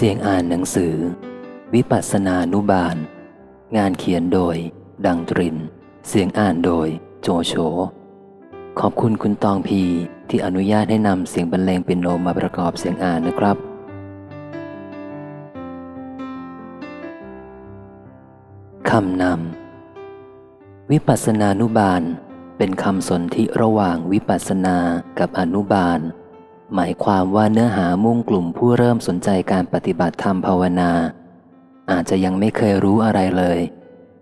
เสียงอ่านหนังสือ วิปัสสนานุบาล งานเขียนโดย ดังตริน เสียงอ่านโดย โจโฉขอบคุณคุณตองพีที่อนุญาตให้นำเสียงบรรเลงเปียโนมาประกอบเสียงอ่านนะครับ คำนำ วิปัสสนานุบาล เป็นคำสนธิระหว่างวิปัสสนากับอนุบาล หมายความว่าเนื้อหามุ่งกลุ่มผู้เริ่มสนใจการปฏิบัติธรรมภาวนา อาจจะยังไม่เคยรู้อะไรเลย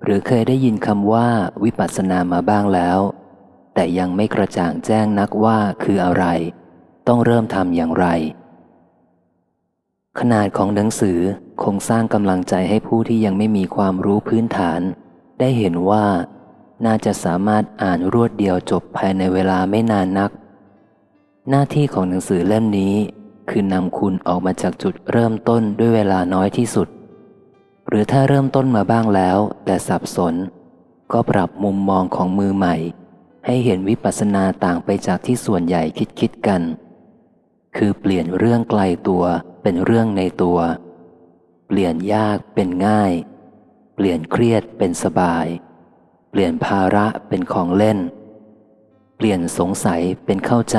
หรือเคยได้ยินคำว่าวิปัสสนามาบ้างแล้ว แต่ยังไม่กระจ่างแจ้งนักว่าคืออะไร ต้องเริ่มทำอย่างไร ขนาดของหนังสือคงสร้างกำลังใจให้ผู้ที่ยังไม่มีความรู้พื้นฐาน ได้เห็นว่าน่าจะสามารถอ่านรวดเดียวจบภายในเวลาไม่นานนัก หน้าที่ของหนังสือเล่มนี้ คือนำคุณออกมาจากจุดเริ่มต้นด้วยเวลาน้อยที่สุด หรือถ้าเริ่มต้นมาบ้างแล้ว แต่สับสน ก็ปรับมุมมองของมือใหม่ ให้เห็นวิปัสสนาต่างไปจากที่ส่วนใหญ่คิดคิดกัน คือเปลี่ยนเรื่องไกลตัวเป็นเรื่องในตัว เปลี่ยนยากเป็นง่าย เปลี่ยนเครียดเป็นสบาย เปลี่ยนภาระเป็นของเล่น เปลี่ยนสงสัยเป็นเข้าใจ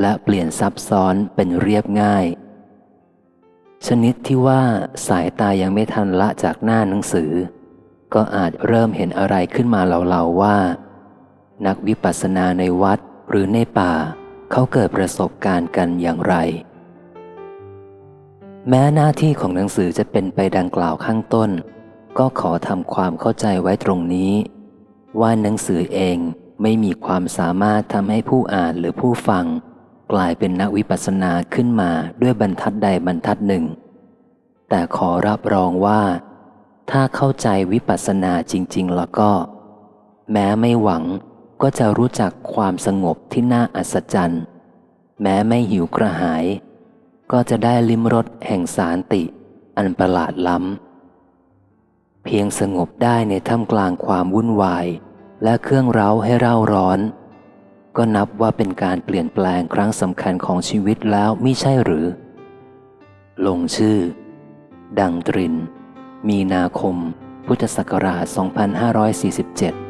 และเปลี่ยนซับซ้อนเป็นเรียบง่าย ชนิดที่ว่าสายตายังไม่ทันละจากหน้าหนังสือ ก็อาจเริ่มเห็นอะไรขึ้นมาเหล่าๆว่า นักวิปัสสนาในวัดหรือในป่า เขาเกิดประสบการณ์กันอย่างไร แม้หน้าที่ของหนังสือจะเป็นไปดังกล่าวข้างต้น ก็ขอทำความเข้าใจไว้ตรงนี้ ว่าหนังสือเองไม่มีความสามารถทำให้ผู้อ่านหรือผู้ฟัง กลายเป็นนักวิปัสสนาขึ้นมาด้วยบรรทัดใดบรรทัดหนึ่ง แต่ขอรับรองว่า ถ้าเข้าใจวิปัสสนาจริง ๆ แล้วก็ แม้ไม่หวังก็จะรู้จักความสงบที่น่าอัศจรรย์ แม้ไม่หิวกระหาย ก็จะได้ลิ้มรสแห่งสารติ อันประหลาดล้ำ เพียงสงบได้ในท่ามกลางความวุ่นวาย และเครื่องเร้าให้เร่าร้อน ก็นับว่าเป็นการเปลี่ยนแปลงครั้งสำคัญของชีวิตแล้วมิใช่หรือ ลงชื่อ ดังตริน มีนาคม พุทธศักราช 2547